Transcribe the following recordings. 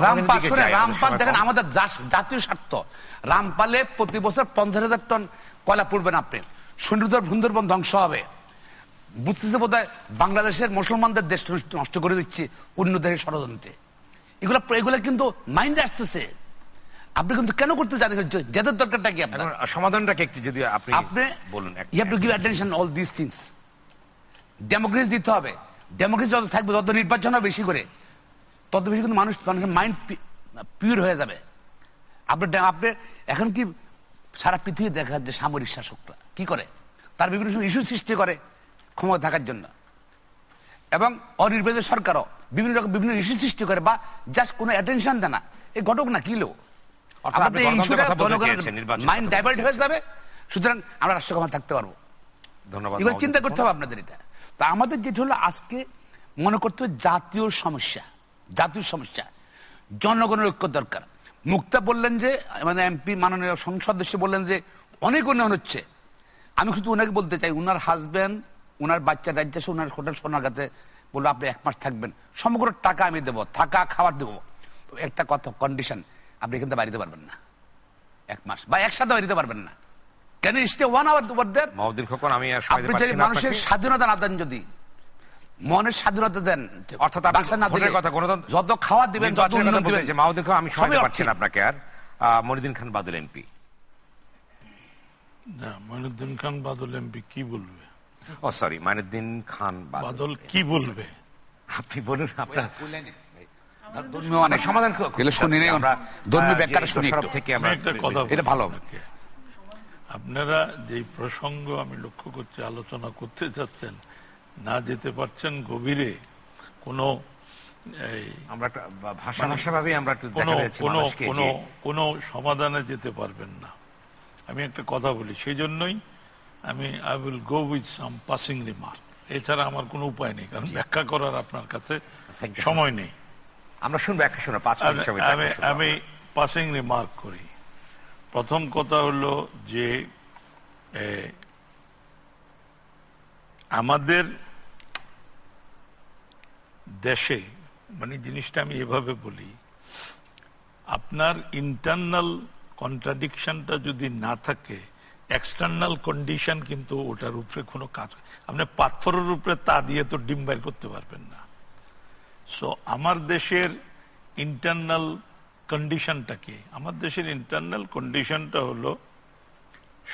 রামপাল রামপাল দেখেন আমাদের জাতীয় স্বার্থ। রামপালে প্রতি বছর পঞ্চাশ হাজার টন কয়লা পড়বেন আপনি? সুন্দর সুন্দরবন ধ্বংস হবে। বুঝতেছে বোধ বাংলাদেশের মুসলমানদের দেশ নষ্ট- করে দিচ্ছে অন্য দেশের ষড়যন্ত্রে। এগুলো এগুলো কিন্তু মাইন্ডে আসতেছে। আপনি কিন্তু কেন করতে জানেন? যাদের দরকারটা কি আপনার? এখন সমাধানটাকে একটু যদি আপনি আপনি বলুন you have to give attention all this things democracy দিতে হবে। ডেমোক্রেসি যত থাকবে তত নির্বাচন হবে বেশি করে। তত বেশি কিন্তু মানুষ মানুষের মাইন্ড পিওর হয়ে যাবে। আপনি আপনি এখন কি সারা পৃথিবী দেখা যাচ্ছে সামরিক শাসকরা কি করে? তার বিভিন্ন সময় ইস্যু সৃষ্টি করে ক্ষমতা থাকার জন্য। এবং অনির্বাচিত সরকারও বিভিন্ন রকম বিভিন্ন ইস্যু সৃষ্টি করে বা জাস্ট কোনো অ্যাটেনশন দেয় না। এই ঘটক না কিলো মাইন্ড ডাইভার্ট হয়ে যাবে। সুতরাং আমরা রাষ্ট্র ক্ষমতা থাকতে পারব। ধন্যবাদ চিন্তা করতে হবে আপনাদের এটা। তা আমাদের যেটা হলো আজকে মনে করতে হবে জাতীয় সমস্যা। জাতীয় সমস্যা। জনগণের ঐক্য দরকার। মুক্তা বললেন যে মানে এমপি মাননীয় সংসদ সদস্য বললেন যে অনেক উন্নয়ন হচ্ছে। আমি শুধু ওনাকে বলতে চাই উনার হাজব্যান্ড উনার বাচ্চা রাজ্যে এসে উনার হোটেল সোনাগাতে বলল আপনি এক মাস থাকবেন। সমগ্র টাকা আমি দেবো থাকা খাবার দেবো। একটা কথা কন্ডিশন আপনি এখান থেকে বাড়িতে পারবেন না। এক মাস বা একসাথে বাড়িতে পারবেন না। কেন stay one hour over there Mahmuddin Khokon আমি আর সময় আপনি দিতে যদি পারছি না মানুষের স্বাধীনতা না দেন যদি মনের স্বাধীনতা দেন। অর্থাৎ কথা যত খাওয়া দিবেন যত চাইছি। মাহমুদ্দিন আমি সময় সবই পারছি না আপনাকে আর। আহ, মনিউদ্দিন খান বাদল এমপি। না মঈনুদ্দিন খান বাদল এমপি কি বলবে? ও সরি মাইনুদ্দিন খান বাদল বাদল কি বলবে? আপনি বলুন আপনার সমাধান এটা ভালো। আপনারা যে প্রসঙ্গ আমি লক্ষ্য করছি আলোচনা করতে যাচ্ছেন না যেতে পারছেন গভীরে কোনো আমরা ভাষা কোনো কোনো কোনো সমাধানে যেতে পারবেন না। আমি একটা কথা বলি সেই জন্যই আমি I will go with some passing remark এছাড়া আমার কোনো উপায় নেই কারণ ব্যাখ্যা করার আপনার কাছে সময় নেই। আমরা শুনব একটা শোনা পাঁচ আমি- আমি পাসিং রিমার্ক করি। প্রথম কথা হলো যে আমাদের দেশে মানে জিনিসটা আমি এভাবে বলি, আপনার ইন্টারনাল কন্ট্রাডিকশনটা যদি না থাকে এক্সটার্নাল কন্ডিশন কিন্তু ওটার উপরে কোনো কাজ, আপনি পাথরের উপরে তা দিয়ে তো ডিম বাইর করতে পারবেন না। সো আমার দেশের ইন্টারনাল কন্ডিশনটা কি? আমার দেশের ইন্টারনাল কন্ডিশনটা হলো,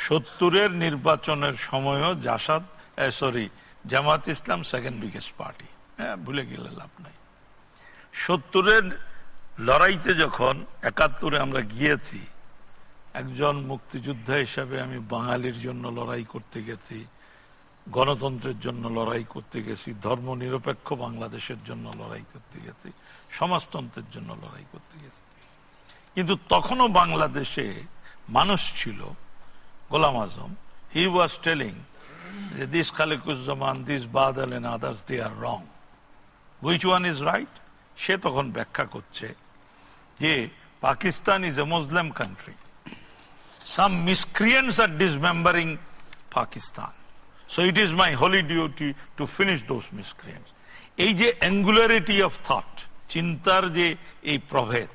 সত্তরের নির্বাচনের সময়ও Jasad sorry Jamaat Islam second biggest party হ্যাঁ ভুলে গেলে লাভ নাই। সত্তরের লড়াইতে যখন একাত্তরে আমরা গিয়েছি, একজন মুক্তিযোদ্ধা হিসাবে আমি বাঙালির জন্য লড়াই করতে গেছি, গণতন্ত্রের জন্য লড়াই করতে গেছি ধর্ম নিরপেক্ষ বাংলাদেশের জন্য লড়াই করতে গেছি, সমাজতন্ত্রের জন্য লড়াই করতে গেছি। কিন্তু তখনও বাংলাদেশে মানুষ ছিল, Golam Azam he was telling this Khalequzzaman, this Badal and others they are wrong which one is right সে তখন ব্যাখ্যা করছে যে Pakistan is a Muslim country some miscreants are dismembering Pakistan so it is my holy duty to finish those miscreants. এই যে অ্যাঙ্গুলারিটি of thought চিন্তার যে এই প্রভেদ,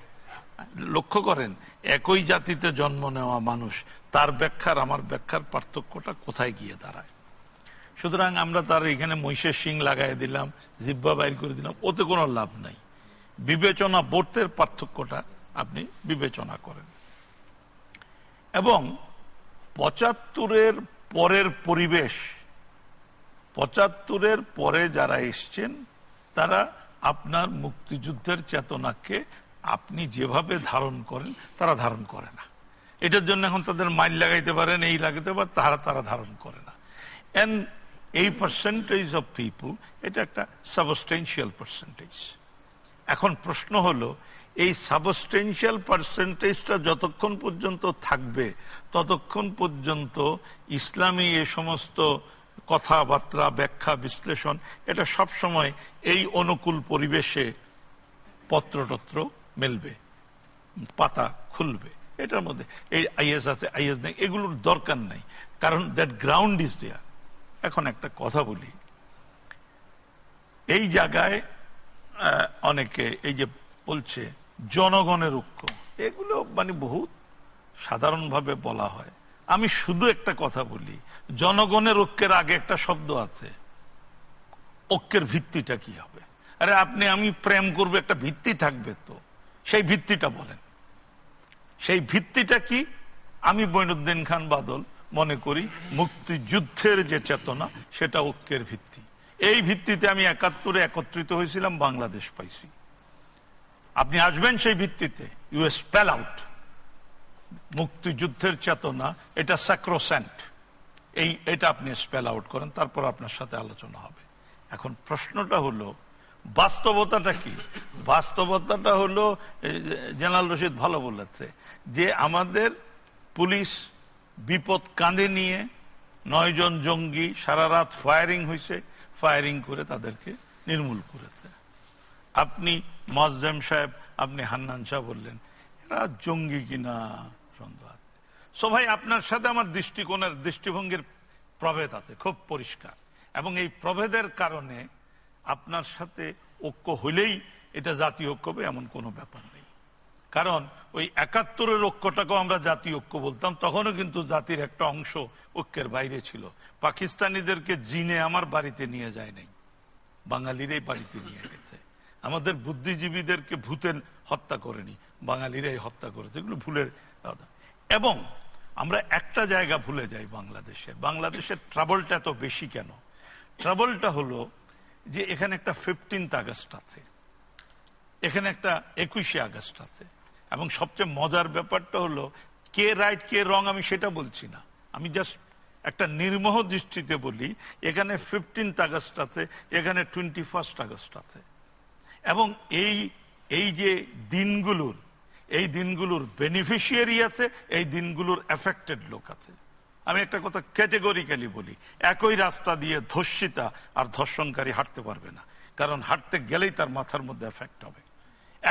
লক্ষ্য করেন, একই জাতিতে জন্ম নেওয়া মানুষ, তার ব্যাখ্যার, আমার ব্যাখ্যার পার্থক্যটা কোথায় গিয়ে দাঁড়ায়? সুতরাং আমরা তার এখানে মহিষের শিং লাগাই দিলাম জিব্বা বাইর করে দিলাম, ওতে কোনো লাভ নাই। বিবেচনা বোধের পার্থক্যটা আপনি বিবেচনা করেন। এবং পঁচাত্তরের পরের পরিবেশ, পঁচাত্তরের পরে যারা এসছেন, তারা আপনার মুক্তিযুদ্ধের চেতনাকে আপনি যেভাবে ধারণ করেন, তারা ধারণ করে না। এটার জন্য এখন তাদের মাইল লাগাইতে পারেন, এই লাগাইতে পারেন, তারা তারা ধারণ করে না। এন্ড এই পার্সেন্টেজ অফ পিপুল এটা একটা সাবস্টেন্সিয়াল পার্সেন্টেজ এখন প্রশ্ন হলো, এই সাবস্টেন্সিয়াল পার্সেন্টেজটা যতক্ষণ পর্যন্ত থাকবে, ততক্ষণ পর্যন্ত ইসলামী এ সমস্ত কথাবার্তা, ব্যাখ্যা, বিশ্লেষণ, এটা সব সময় এই অনুকূল পরিবেশে পত্রটত্র মেলবে, পাতা খুলবে। এটার মধ্যে এই আইএস আছে আইএস নেই, এগুলোর দরকার নাই। কারণ দ্যাট গ্রাউন্ড ইজ দেয়ার এখন একটা কথা বলি। এই জায়গায় অনেকে এই যে বলছে, জনগণের ঐক্য, এগুলো মানে বহুত সাধারণভাবে বলা হয়। আমি শুধু একটা কথা বলি, জনগণের ঐক্যের আগে একটা শব্দ আছে। ঐক্যের ভিত্তিটা কি হবে? আরে আপনি, আমি প্রেম করব, একটা ভিত্তি থাকবে তো। সেই ভিত্তিটা বলেন। সেই ভিত্তিটা কি? আমি বৈনুদ্দিন খান বাদল মনে করি, মুক্তিযুদ্ধের যে চেতনা, সেটা ঐক্যের ভিত্তি। এই ভিত্তিতে আমি একাত্তরে একত্রিত হয়েছিলাম, বাংলাদেশ পাইছি। আপনি আসবেন সেই ভিত্তিতে, ইউ স্পেল আউট। মুক্তিযুদ্ধের চেতনা, এটা স্যাক্রোস্যান্ট এই, এটা আপনি স্পেল আউট করেন, তারপর আপনার সাথে আলোচনা হবে। এখন প্রশ্নটা হলো, বাস্তবতাটা কি? বাস্তবতাটা হলো জেনারেল রশিদ ভালো বলেছে যে আমাদের পুলিশ বিপদ কাঁধে নিয়ে নয়জন জঙ্গি সারা রাত ফায়ারিং হয়েছে ফায়ারিং করে তাদেরকে নির্মূল করেছে। আপনি মজ্জেম সাহেব, আপনি হান্নান সাহেব বললেন, এরা জঙ্গি কিনা সন্দেহ আছে সো ভাই, আপনার সাথে আমার দৃষ্টিকোণের, দৃষ্টিভঙ্গির প্রভেদ আছে, খুব পরিষ্কার। এবং এই প্রভেদের কারণে আপনার সাথে ঐক্য হইলেই এটা জাতীয় ঐক্য হবে, এমন কোনো ব্যাপার নেই। কারণ ওই একাত্তরের ঐক্যটাকেও আমরা জাতি ঐক্য বলতাম, তখনও কিন্তু জাতির একটা অংশ ঐক্যের বাইরে ছিল। পাকিস্তানিদেরকে জিনে আমার বাড়িতে নিয়ে যায় নাই। বাঙালিরাই বাড়িতে নিয়ে গেছে। আমাদের বুদ্ধিজীবীদেরকে ভূতের হত্যা করেনি, বাঙালিরাই হত্যা করেছে। এগুলো ভুলের এবং আমরা একটা জায়গা ভুলে যাই বাংলাদেশে। বাংলাদেশের ট্রাবলটা এত বেশি কেন? ট্রাবলটা হলো যে এখানে একটা ফিফটিন্থ আগস্ট আছে। এখানে একটা একুশে আগস্ট আছে। এবং সবচেয়ে মজার ব্যাপারটা হলো, কে রাইট কে রং আমি সেটা বলছি না। আমি জাস্ট একটা নির্মোহ দৃষ্টিতে বলি, এখানে ফিফটিন্থ আগস্ট আছে, এখানে টোয়েন্টি ফার্স্ট আগস্ট আছে। এবং এই এই যে দিনগুলোর, এই দিনগুলোর বেনিফিশিয়ারি আছে, এই দিনগুলোর এফেক্টেড লোক আছে। আমি একটা কথা ক্যাটেগরিক্যালি বলি, একই রাস্তা দিয়ে ধর্ষিতা আর ধর্ষণকারী হাঁটতে পারবে না, কারণ হাঁটতে গেলেই তার মাথার মধ্যে এফেক্ট হবে।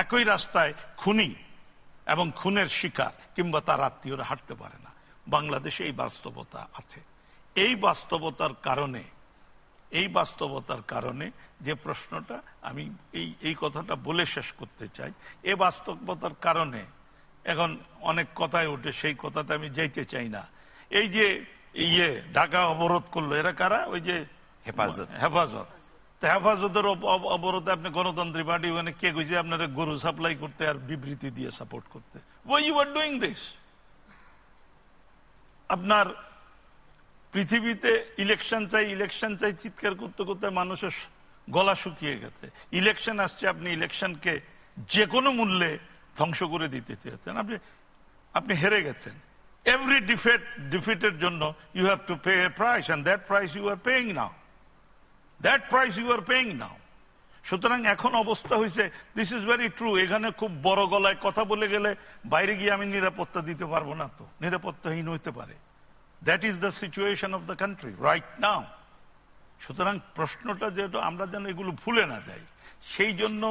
একই রাস্তায় খুনি এবং খুনের শিকার কিংবা তার আত্মীয়রা হাঁটতে পারে না। বাংলাদেশে এই বাস্তবতা আছে। এই বাস্তবতার কারণে এই বাস্তবতার কারণে যে প্রশ্নটা আমি এই এই কথাটা বলে শেষ করতে চাই এ বাস্তবতার কারণে এখন অনেক কথাই ওঠে সেই কথাতে আমি যাইতে চাই না। এই যে ইয়ে ঢাকা অবরোধ করল এরা কারা? ওই যে হেফাজত। হেফাজত। হেফাজতের অব- অব- অবরোধে আপনি গণতান্ত্রিক পার্টি মানে কে কইছে আপনারা গরু সাপ্লাই করতে আর বিবৃতি দিয়ে সাপোর্ট করতে? ডুইং দিস আপনার পৃথিবীতে ইলেকশন চাই ইলেকশন চাই, চিৎকার করতে করতে মানুষের গলা শুকিয়ে গেছে। ইলেকশন আসছে, আপনি ইলেকশনকে যে কোনো মূল্যে ধ্বংস করে দিতে চেয়েছেন। আপনি আপনি হেরে গেছেন। এভরি ডিফেট ডিফিটের জন্য you have to pay a price and that price you are paying now that price you are paying now সুতরাং এখন অবস্থা হয়েছে দিস ইজ ভেরি ট্রু এখানে খুব বড় গলায় কথা বলে গেলে বাইরে গিয়ে আমি নিরাপত্তা দিতে পারব না তো, নিরাপত্তাহীন হইতে পারে। That is the situation of the country right now সুতরাং প্রশ্নটা যেটা আমরা যেন এগুলো ভুলে না যাই, সেই জন্য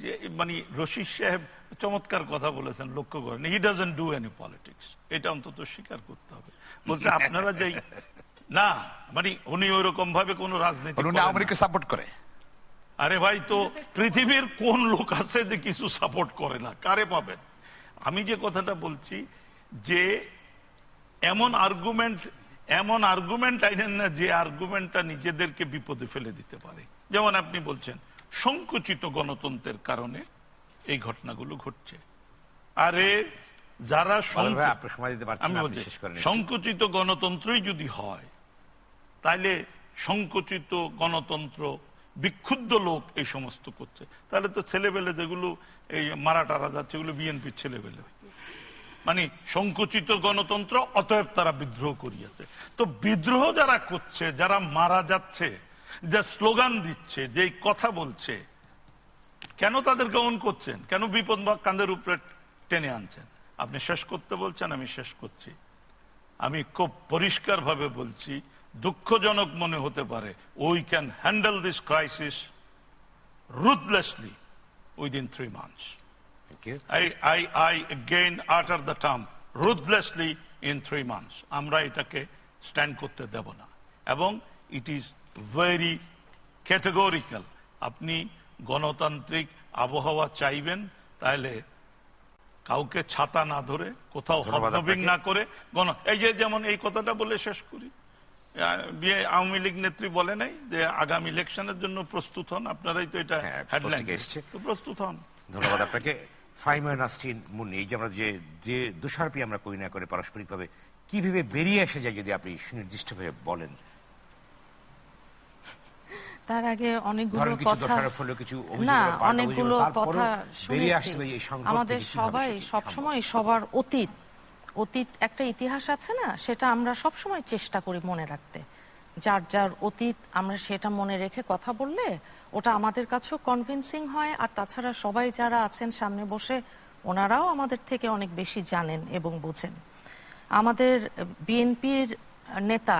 যে মানে রশিদ সাহেব চমৎকার কথা বলেছেন, লক্ষ্য করেন he doesn't do any politics এটা অন্তত স্বীকার করতে হবে। বলছে, আপনারা যেই না মানে উনি ওইরকম ভাবে কোন রাজনীতি উনি আমেরিকা সাপোর্ট করে। আরে ভাই তো পৃথিবীর কোন লোক আছে যে কিছু সাপোর্ট করে না? কারে পাবেন? আমি যে কথাটা বলছি যে এমন আর্গুমেন্ট এমন আর্গুমেন্ট আইনেন না যে আর্গুমেন্টটা নিজেদেরকে বিপদে ফেলে দিতে পারে। যেমন আপনি বলছেন সংকুচিত গণতন্ত্রের কারণে এই ঘটনাগুলো ঘটছে। আরে যারা সংকুচিত গণতন্ত্রই যদি হয় তাইলে সংকুচিত গণতন্ত্র, বিক্ষুব্ধ লোক এই সমস্ত করছে। তাহলে তো ছেলেবেলে যেগুলো এই মারা টারা যাচ্ছে এগুলো বিএনপির ছেলেবেলে। মানে সংকুচিত গণতন্ত্র, অতএব তারা বিদ্রোহ করিয়াছে। তো বিদ্রোহ যারা করছে, যারা মারা যাচ্ছে, যা স্লোগান দিচ্ছে যেই কথা বলছে, কেন তাদের অন করছেন? কেন বিপদ বা কাঁধের উপরে টেনে আনছেন? আপনি শেষ করতে বলছেন, আমি শেষ করছি। আমি খুব পরিষ্কার ভাবে বলছি দুঃখজনক মনে হতে পারে we can handle this crisis ruthlessly within three months. I, I, I again utter the term ruthlessly in three months. আমরা এটাকে স্ট্যান্ড করতে দেব না। এবং ইট ইজ ভেরি ক্যাটেগরিক্যাল আপনি গণতান্ত্রিক আবহাওয়া চাইবেন তাহলে কাউকে ছাতা না ধরে কোথাও হকনবিং না করে গণ এই যে যেমন এই কথাটা বলে শেষ করি। বিয়ে আওয়ামী লীগ নেত্রী বলে নাই যে আগামী ইলেকশনের জন্য প্রস্তুত হন। আপনারাই তো এটা হ্যাঁ, হেডলাইন এসছে। তো প্রস্তুত হন। ধন্যবাদ আপনাকে। ফাইমা নাস্টিন মুন্নি এই যে আমরা যে যে দোষারোপী আমরা করি না করে পারস্পরিকভাবে কীভাবে বেরিয়ে আসে যায় যদি আপনি সুনির্দিষ্টভাবে বলেন? তার আগে অনেকগুলো কথা কিছু না অনেকগুলো কথা বেরিয়ে শুনেছি। আসতে এই আমাদের সবাই সবসময় সবার অতীত। অতীত, একটা ইতিহাস আছে না? সেটা আমরা সবসময় চেষ্টা করি মনে রাখতে। যার যার অতীত আমরা সেটা মনে রেখে কথা বললে ওটা আমাদের কাছেও কনভিন্সিং হয় আর তাছাড়া সবাই যারা আছেন সামনে বসে, ওনারাও আমাদের থেকে অনেক বেশি জানেন এবং বোঝেন। আমাদের বিএনপির নেতা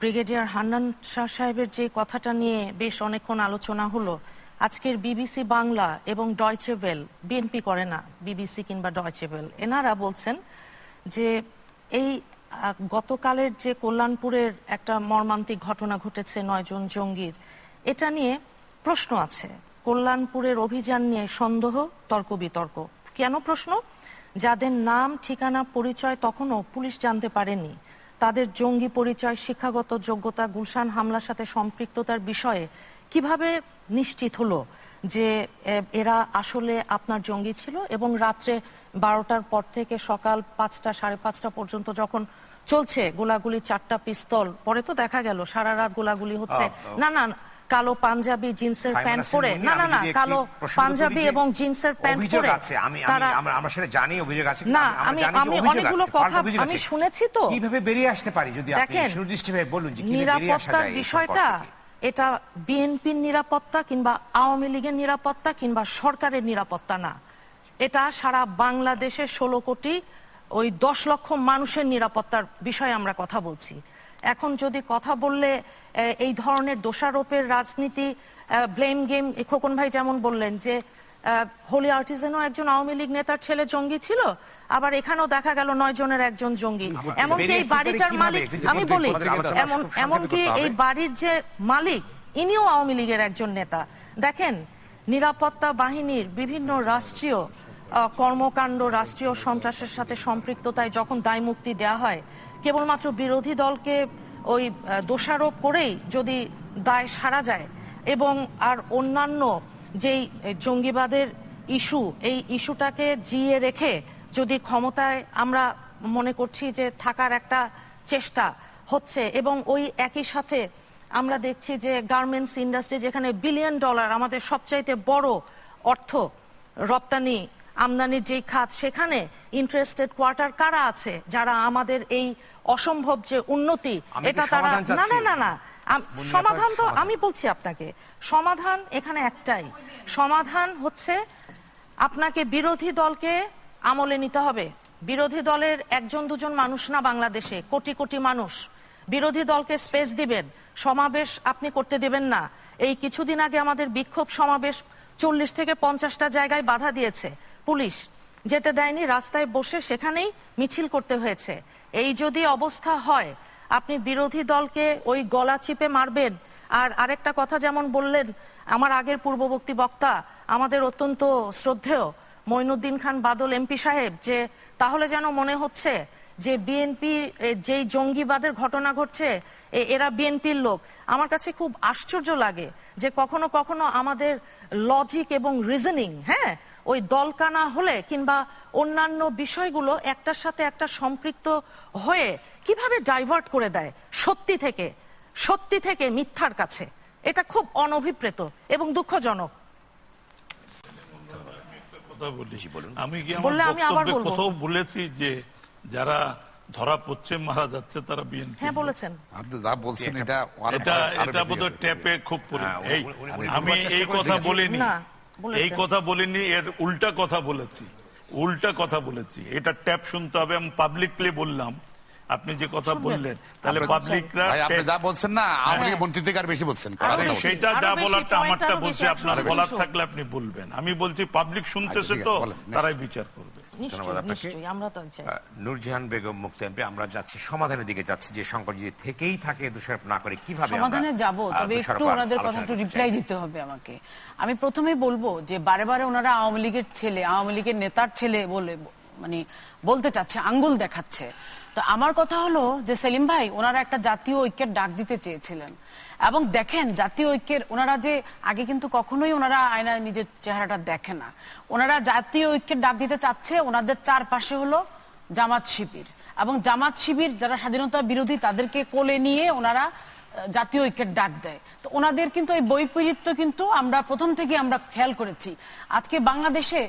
ব্রিগেডিয়ার হান্নান শাহ সাহেবের যে কথাটা নিয়ে বেশ অনেকক্ষণ আলোচনা হলো, আজকের বিবিসি বাংলা এবং ডয়চে ওয়েল, বিএনপি করে না, বিবিসি কিংবা ডয়চে ওয়েল, এনারা বলছেন যে এই গতকালের যে কল্যাণপুরের একটা মর্মান্তিক ঘটনা ঘটেছে নয়জন জঙ্গির, এটা নিয়ে প্রশ্ন আছে। কল্যাণপুরের অভিযান নিয়ে সন্দেহ, তর্ক, বিতর্ক। কেন প্রশ্ন? যাদের নাম, ঠিকানা, পরিচয় তখনও পুলিশ জানতে পারেনি। তাদের জঙ্গি পরিচয়, শিক্ষাগত যোগ্যতা, গুলশান হামলার সাথে সম্পৃক্ততার বিষয়ে কীভাবে নিশ্চিত হলো যে এরা আসলে আপনার জঙ্গি ছিল এবং রাত্রে বারোটার পর থেকে সকাল পাঁচটা সাড়ে পাঁচটা পর্যন্ত যখন চলছে গোলাগুলি চারটা পিস্তল পরে তো দেখা গেল সারা রাত গোলাগুলি হচ্ছে। না না কালো পাঞ্জাবি জিন্সের প্যান্ট পরে। না না না কালো পাঞ্জাবি এবং জিন্সের প্যান্ট পরে আছে আমি আমি আমরা আমরা সেটা জানি অভিযোগ আছে না, আমি- আমি অনেকগুলো কথা আমি শুনেছি তো। কীভাবে বেরিয়ে আসতে পারি যদি আপনি সুনির্দিষ্টভাবে বলুন যে কীভাবে বেরিয়ে আসা নিরাপত্তার যায় বিষয়টা এটা বিএনপির নিরাপত্তা কিংবা আওয়ামী লীগের নিরাপত্তা কিংবা সরকারের নিরাপত্তা না। এটা সারা বাংলাদেশের ষোলো কোটি ওই দশ লক্ষ মানুষের নিরাপত্তার বিষয়ে আমরা কথা বলছি। এখন যদি কথা বললে এই ধরনের দোষারোপের রাজনীতি ব্লেম গেম খোকন ভাই যেমন বললেন যে হোলি আর্টিজেনও একজন আওয়ামী লীগ নেতার ছেলে জঙ্গি ছিল আবার এখানেও দেখা গেল নয় জনের একজন জঙ্গি। এমনকি এই বাড়িটার মালিক আমি বলি এমন এমনকি এই বাড়ির যে মালিক ইনিও আওয়ামী লীগের একজন নেতা। দেখেন নিরাপত্তা বাহিনীর বিভিন্ন রাষ্ট্রীয় কর্মকাণ্ড, রাষ্ট্রীয় সন্ত্রাসের সাথে সম্পৃক্ততায় যখন দায় মুক্তি দেওয়া হয়, কেবলমাত্র বিরোধী দলকে ওই দোষারোপ করেই যদি দায় সারা যায় এবং আর অন্যান্য যেই জঙ্গিবাদের ইস্যু, এই ইস্যুটাকে জিয়ে রেখে যদি ক্ষমতায় আমরা মনে করছি যে থাকার একটা চেষ্টা হচ্ছে এবং ওই একই সাথে আমরা দেখছি যে গার্মেন্টস ইন্ডাস্ট্রি যেখানে বিলিয়ন ডলার আমাদের সবচাইতে বড় অর্থ রপ্তানি আমদানির যেই খাত সেখানে ইন্টারেস্টেড কোয়ার্টার কারা আছে? যারা আমাদের এই অসম্ভব যে উন্নতি এটা তারা না না না না। সমাধান তো আমি বলছি আপনাকে। সমাধান এখানে একটাই। সমাধান হচ্ছে আপনাকে বিরোধী দলকে আমলে নিতে হবে। বিরোধী দলের একজন দুজন মানুষ না বাংলাদেশে কোটি কোটি মানুষ। বিরোধী দলকে স্পেস দিবেন। সমাবেশ আপনি করতে দেবেন না। এই কিছুদিন আগে আমাদের বিক্ষোভ সমাবেশ চল্লিশ থেকে পঞ্চাশটা জায়গায় বাধা দিয়েছে। পুলিশ যেতে দেয়নি, রাস্তায় বসে সেখানেই মিছিল করতে হয়েছে। এই যদি অবস্থা হয়, আপনি বিরোধী দলকে ওই গলা চিপে মারবেন। আর আরেকটা কথা যেমন বললেন, আমার আগের পূর্ববর্তী বক্তা, আমাদের অত্যন্ত শ্রদ্ধেয় মইনুদ্দিন খান বাদল এমপি সাহেব, যে তাহলে যেন মনে হচ্ছে যে বিএনপি যেই জঙ্গিবাদের ঘটনা ঘটছে এরা বিএনপির লোক। আমার কাছে খুব আশ্চর্য লাগে যে কখনো কখনো আমাদের লজিক এবং রিজনিং হ্যাঁ ওই দলকানা হলে কিংবা অন্যান্য বিষয়গুলো একটার সাথে একটা সম্পৃক্ত হয়ে কীভাবে ডাইভার্ট করে দেয় সত্যি থেকে সত্যি থেকে মিথ্যার কাছে? এটা খুব অনভিপ্রেত এবং দুঃখজনক। আমি বলেছি যে যারা ধরা পড়ছে মারা যাচ্ছে তারা বিএনপি হ্যাঁ বলেছেন। আপনি যা বলছেন এটা আরো- এটা এটা বোধহয় ট্যাপে খুব হ্যাঁ, এই আমি এই কথা বলিনি। এই কথা বলিনি এর উল্টা কথা বলেছি। উল্টা কথা বলেছি। এটা ট্যাপ শুনতে হবে আমি পাবলিকলি বললাম। আপনি যে কথা বললেন তাহলে পাবলিকরা আপনি যা বলছেন না হ্যাঁ। মন্ত্রী থেকে আর বেশি বলছেন সেটা যা বলারটা আমারটা বলছি আপনার বলার থাকলে আপনি বলবেন। আমি বলছি পাবলিক শুনতেছে আচ্ছা, তো তারাই বিচার করবে। ধন্যবাদ আপনাকে। নূরজাহান বেগম মুক্তি এমপি আমরা যাচ্ছি সমাধানের দিকে যাচ্ছি যে সংকট যদি থেকেই থাকে দোষারোপ না করে কীভাবে সমাধানে যাব তবে একটু ওনাদের কথা একটু রিপ্লাই দিতে হবে আমাকে। আমি প্রথমেই বলব যে বারে বারে ওনারা আওয়ামী লীগের ছেলে আওয়ামী লীগের নেতার ছেলে বলে মানে বলতে চাচ্ছে আঙ্গুল দেখাচ্ছে। তো আমার কথা হলো যে সেলিম ভাই ওনারা একটা জাতীয় ঐক্যের ডাক দিতে চেয়েছিলেন। এবং দেখেন জাতীয় ঐক্যের ওনারা যে আগে কিন্তু কখনোই ওনারা আয়নায় নিজের চেহারাটা দেখে না। ওনারা জাতীয় ঐক্যের ডাক দিতে চাচ্ছে ওনাদের চারপাশে হলো জামাত শিবির। এবং জামাত শিবির যারা স্বাধীনতা বিরোধী তাদেরকে কোলে নিয়ে ওনারা জাতীয় ঐক্যের ডাক দেয়। তো ওনাদের কিন্তু এই বৈপরীত্য কিন্তু আমরা প্রথম থেকে আমরা খেয়াল করেছি। আজকে বাংলাদেশে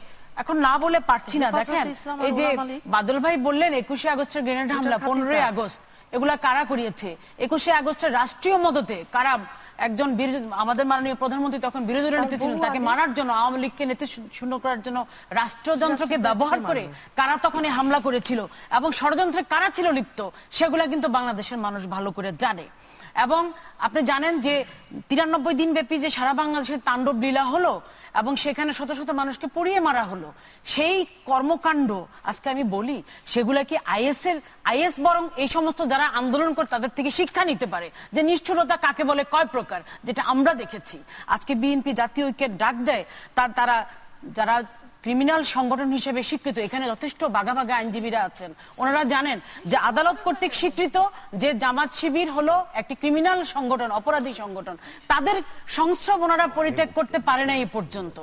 এখন না বলে পারছি না। দেখেন এই যে বাদল ভাই বললেন একুশে আগস্টের গ্রেনেড হামলা পনেরোই আগস্ট। এগুলা কারা করিয়েছে? একুশে আগস্টের রাষ্ট্রীয় মদতে কারা একজন আমাদের মাননীয় প্রধানমন্ত্রী তখন বিরোধী দলের নেতা ছিলেন তাকে মারার জন্য আওয়ামী লীগকে নেতৃত্ব শূন্য করার জন্য রাষ্ট্রযন্ত্রকে ব্যবহার করে কারা। তখন হামলা করেছিল এবং ষড়যন্ত্রে কারা ছিল লিপ্ত সেগুলা কিন্তু বাংলাদেশের মানুষ ভালো করে জানে। এবং আপনি জানেন যে তিরানব্বই দিন ব্যাপী যে সারা বাংলাদেশের তাণ্ডব লীলা হলো এবং সেখানে শত শত মানুষকে পুড়িয়ে মারা হলো, সেই কর্মকাণ্ড আজকে আমি বলি, সেগুলা কি আইএস এর, আইএস বরং এই সমস্ত যারা আন্দোলন করে তাদের থেকে শিক্ষা নিতে পারে যে নিষ্ঠুরতা কাকে বলে, কয় প্রকার, যেটা আমরা দেখেছি। আজকে বিএনপি জাতীয় ঐক্যের ডাক দেয় তার তারা যারা ক্রিমিনাল সংগঠন হিসেবে স্বীকৃত, এখানে যথেষ্ট বাঘা বাঘা আইনজীবীরা আছেন। ওনারা জানেন যে আদালত কর্তৃক স্বীকৃত যে জামাত শিবির হলো একটি ক্রিমিনাল সংগঠন, অপরাধী সংগঠন। তাদের সংস্রব ওনারা পরিত্যাগ করতে পারে না এই পর্যন্ত।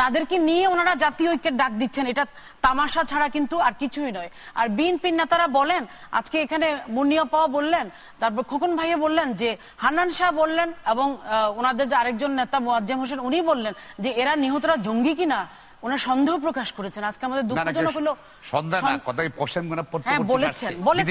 তাদেরকে নিয়ে ওনারা জাতীয় ঐক্যের ডাক দিচ্ছেন, এটা তামাশা ছাড়া কিন্তু আর কিছুই নয়। আর বিএনপির নেতারা বলেন, আজকে এখানে মুন্নিয়া পাওয়া বললেন, তারপর খোকন ভাইয়া বললেন যে, হান্নান শাহ বললেন এবং ওনাদের যে আরেকজন নেতা মোয়াজ্জেম হোসেন, উনি বললেন যে, এরা নিহতরা জঙ্গি কিনা? ওনার সন্দেহ প্রকাশ করেছেন। আজকে আমাদের দুঃখজনক হলো সন্ধ্যা না সন- কথা পশ্চিম কোন হ্যাঁ বলেছেন বলেছেন।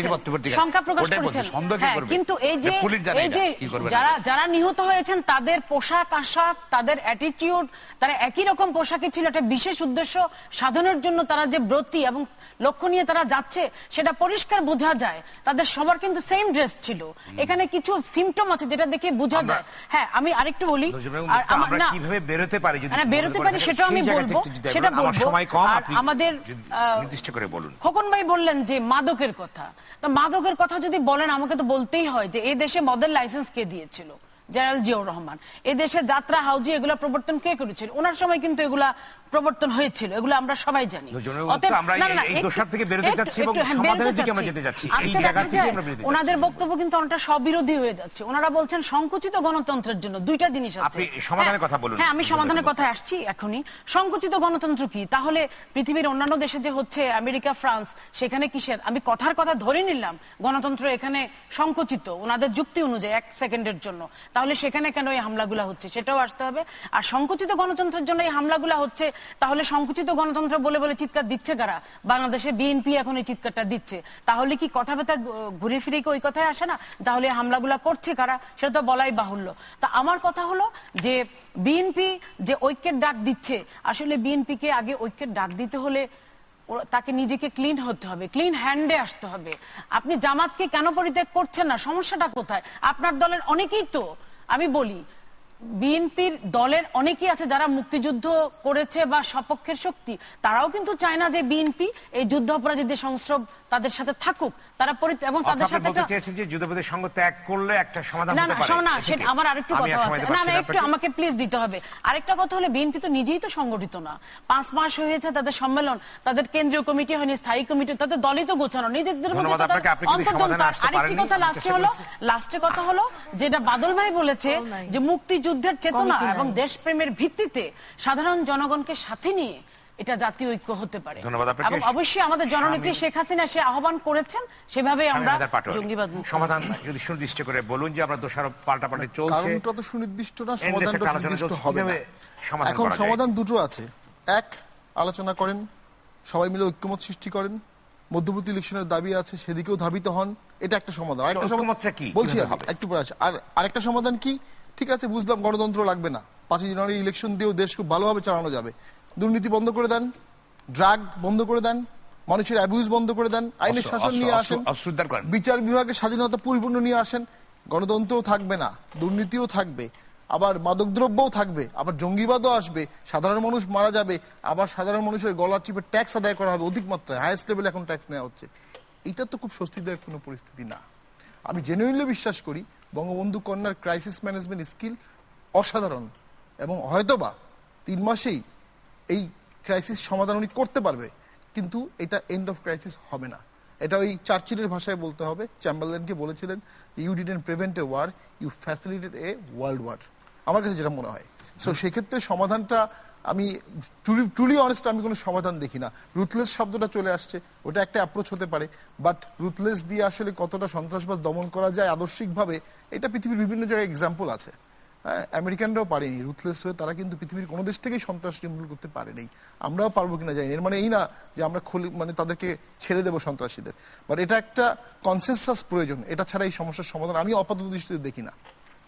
সংখ্যা প্রকাশ করেছেন। সন্দেহ কি হ্যাঁ, কিন্তু এই যে এই যে কি। যারা যারা নিহত হয়েছেন তাদের পোশাক আশাক তাদের অ্যাটিটিউড তারা একই রকম পোশাকে ছিল। একটা বিশেষ উদ্দেশ্য সাধনের জন্য তারা যে ব্রতী এবং লক্ষ্য নিয়ে তারা যাচ্ছে সেটা পরিষ্কার বোঝা যায়। তাদের সবার কিন্তু সেম ড্রেস ছিল। এখানে কিছু সিমটম আছে যেটা দেখে বোঝা যায়। হ্যাঁ আমি আরেকটু বলি আর আমরা কীভাবে বেরোতে পারি যদি হ্যাঁ, বেরোতে পারি সেটাও আমি বলব। সেটা বলব। আর আমাদের নির্দিষ্ট করে বলুন। খোকন ভাই বললেন যে মাদকের কথা। তো মাদকের কথা যদি বলেন আমাকে তো বলতেই হয় যে এই দেশে মদের লাইসেন্স কে দিয়েছিল? জেনারেল জিয়াউর রহমান। এদেশে যাত্রা হাউজি এগুলো প্রবর্তন কে করেছিল? ওনার সময় কিন্তু এগুলা প্রবর্তন হয়েছিল এগুলো আমরা সবাই জানি। ওনাদের বক্তব্য কিন্তু অনেকটা সবিরোধী হয়ে যাচ্ছে। ওনারা বলছেন সংকুচিত গণতন্ত্রের জন্য দুইটা জিনিস আছে। সমাধানের হ্যাঁ, কথা বলুন। হ্যাঁ আমি সমাধানের কথা আসছি এখনই। সংকুচিত গণতন্ত্র কি? তাহলে পৃথিবীর অন্যান্য দেশে যে হচ্ছে আমেরিকা ফ্রান্স সেখানে কিসের? আমি কথার কথা ধরে নিলাম গণতন্ত্র এখানে সংকুচিত ওনাদের যুক্তি অনুযায়ী এক সেকেন্ডের জন্য। তাহলে সেখানে কেন এই হামলাগুলো হচ্ছে? সেটাও আসতে হবে। আর সংকুচিত গণতন্ত্রের জন্য এই হামলাগুলো হচ্ছে তাহলে সংকুচিত গণতন্ত্র বলে বলে চিৎকার দিচ্ছে কারা? বাংলাদেশে বিএনপি এখন এই চিৎকারটা দিচ্ছে। তাহলে কি কথা ব্যথা ঘুরে ফিরে কি ওই কথায় আসে না? তাহলে হামলাগুলো করছে কারা? সেটা তো বলাই বাহুল্য। তা আমার কথা হলো যে বিএনপি যে ঐক্যের ডাক দিচ্ছে, আসলে বিএনপি কে আগে ঐক্যের ডাক দিতে হলে তাকে নিজেকে ক্লিন হতে হবে, ক্লিন হ্যান্ডে আসতে হবে। আপনি জামাতকে কেন পরিত্যাগ করছেন না? সমস্যাটা কোথায়? আপনার দলের অনেকেই তো, আমি বলি বিএনপির দলের অনেকেই আছে যারা মুক্তিযুদ্ধ করেছে বা সপক্ষের শক্তি। তারাও কিন্তু চায় না যে বিএনপি এই যুদ্ধ অপরাধীদের সংস্রব তাদের সাথে থাকুক। তারা এবং তাদের সাথে বলতে একটা- চেয়েছেন যে যুদ্ধপদের সঙ্গ ত্যাগ করলে একটা সমাধান না হতে না পারে। না সেটা আমার আরেকটু কথা আছে না না একটু আমাকে প্লিজ দিতে হবে। আরেকটা কথা হলো বিএনপি তো নিজেই তো সংগঠিত না। পাঁচ মাস হয়েছে তাদের সম্মেলন তাদের কেন্দ্রীয় কমিটি হয়নি স্থায়ী কমিটি তাদের দলই তো গোছানো নিজেদের মধ্যে ধন্যবাদ তো তাদের আপনাকে। আপনি যদি অন্তর্দ্বন্দ্ব। সমাধানে আসতে আরেকটি কথা লাস্টে হলো লাস্টে কথা হলো যেটা বাদল ভাই বলেছে যে নাই। যে মুক্তিযুদ্ধের চেতনা এবং দেশপ্রেমের ভিত্তিতে সাধারণ জনগণকে সাথে নিয়ে এটা জাতীয় ঐক্য হতে পারে। এবং অবশ্যই আমাদের জননেত্রী শেখ হাসিনা সে আহ্বান করেছেন সেভাবে আমরা। জঙ্গিবাদ সমাধান যদি সুনির্দিষ্ট করে বলুন যে আমরা দোষারোপ পাল্টাপাল্টি চলছে। কারণটা তো সুনির্দিষ্ট না সমাধানটা সুনির্দিষ্ট হবে না। সমাধান এখন সমাধান দুটো আছে। এক আলোচনা করেন সবাই মিলে ঐক্যমত সৃষ্টি করেন। মধ্যবর্তী ইলেকশনের দাবি আছে সেদিকেও ধাবিত হন। এটা একটা সমাধান। আরেকটা সমাধান- কি? বলছি? একটু পরে। আর আরেকটা সমাধান কি? ঠিক আছে বুঝলাম গণতন্ত্র লাগবে না। পাঁচই জানুয়ারি ইলেকশন দিয়েও দেশ খুব ভালোভাবে চালানো যাবে। দুর্নীতি বন্ধ করে দেন ড্রাগ বন্ধ করে দেন মানুষের অ্যাবিউজ বন্ধ করে দেন আইনের শাসন নিয়ে আসেন করেন। বিচার বিভাগের স্বাধীনতা পরিপূর্ণ নিয়ে আসেন গণতন্ত্রও থাকবে না দুর্নীতিও থাকবে আবার মাদকদ্রব্যও থাকবে আবার জঙ্গিবাদও আসবে সাধারণ মানুষ মারা যাবে আবার সাধারণ মানুষের গলা চিপে ট্যাক্স আদায় করা হবে অধিক মাত্রায় হাইয়েস্ট লেভেলে এখন ট্যাক্স নেওয়া হচ্ছে। এটা তো খুব স্বস্তিদায়ক কোনো পরিস্থিতি না। আমি জেনুইনলি বিশ্বাস করি বঙ্গবন্ধু কন্যার ক্রাইসিস ম্যানেজমেন্ট স্কিল অসাধারণ এবং হয়তোবা তিন মাসেই এই ক্রাইসিস সমাধান উনি করতে পারবে, কিন্তু এটা এন্ড অফ ক্রাইসিস হবে না। এটা ওই চার্চিলের ভাষায় বলতে হবে। চ্যাম্বারলেনকে বলেছিলেন you didn't prevent a war you facilitated a world war আমার কাছে যেটা মনে হয়। সো সেক্ষেত্রে সমাধানটা আমি ট্রুলি অনেস্ট আমি কোনো সমাধান দেখি না। রুথলেস শব্দটা চলে আসছে, ওটা একটা অ্যাপ্রোচ হতে পারে বাট রুথলেস দিয়ে আসলে কতটা সন্ত্রাসবাদ দমন করা যায় আদর্শিকভাবে, এটা পৃথিবীর বিভিন্ন জায়গায় এক্সাম্পল আছে। হ্যাঁ আমেরিকানরাও পারেনি রুথলেস হয়ে, তারা কিন্তু পৃথিবীর কোনো দেশ থেকেই সন্ত্রাস নির্মূল করতে পারেনি। আমরাও পারব কিনা জানি এর মানে এই না যে আমরা খুলি মানে তাদেরকে ছেড়ে দেবো সন্ত্রাসীদের। বাট এটা একটা কনসেনসাস প্রয়োজন, এটা ছাড়া এই সমস্যার সমাধান আমি আপাতত দৃষ্টিতে দেখি না।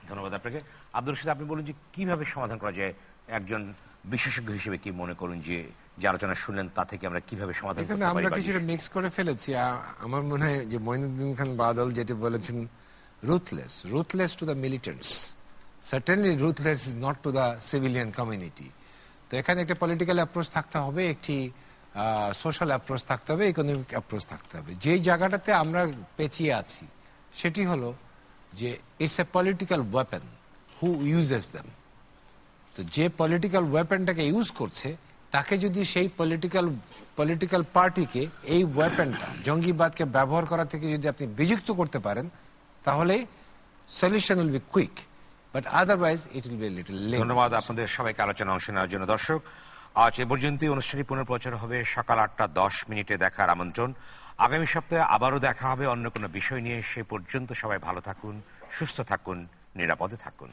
ধন্যবাদ আপনাকে। আব্দুল রশিদ, আপনি বলুন যে কীভাবে সমাধান করা যায় একজন বিশেষজ্ঞ হিসেবে কি মনে করুন যে যে আলোচনা শুনলেন তা থেকে আমরা কীভাবে সমাধান করতে পারি আমরা কিছুটা মিক্স করে ফেলেছি। আমার মনে হয় যে মঈনুদ্দিন খান বাদল যেটা বলেছেন ruthless ruthless to the militants certainly ruthless is not to the civilian community তো এখানে একটা পলিটিক্যাল অ্যাপ্রোচ থাকতে হবে একটি সোশ্যাল অ্যাপ্রোচ থাকতে হবে ইকোনমিক অ্যাপ্রোচ থাকতে হবে। যেই জায়গাটাতে আমরা পেঁচিয়ে আছি সেটি হলো যে it's a political weapon who uses them তো যে পলিটিক্যাল ওয়েপেনটাকে ইউজ করছে, তাকে যদি সেই পলিটিক্যাল পলিটিক্যাল পার্টিকে এই ওয়েপেনটা জঙ্গিবাদকে ব্যবহার করা থেকে যদি আপনি বিযুক্ত করতে পারেন, তাহলে solution will be quick but otherwise it will be little ধন্যবাদ আপনাদের সবাইকে আলোচনা অংশ নেওয়ার জন্য। দর্শক, আজ এ পর্যন্ত অনুষ্ঠানটি পুনঃপ্রচার হবে সকাল আটটা দশ মিনিটে দেখার আমন্ত্রণ। আগামী সপ্তাহে আবারও দেখা হবে। অন্য কোনো বিষয় নিয়ে সে পর্যন্ত সবাই ভালো থাকুন, সুস্থ থাকুন, নিরাপদে থাকুন।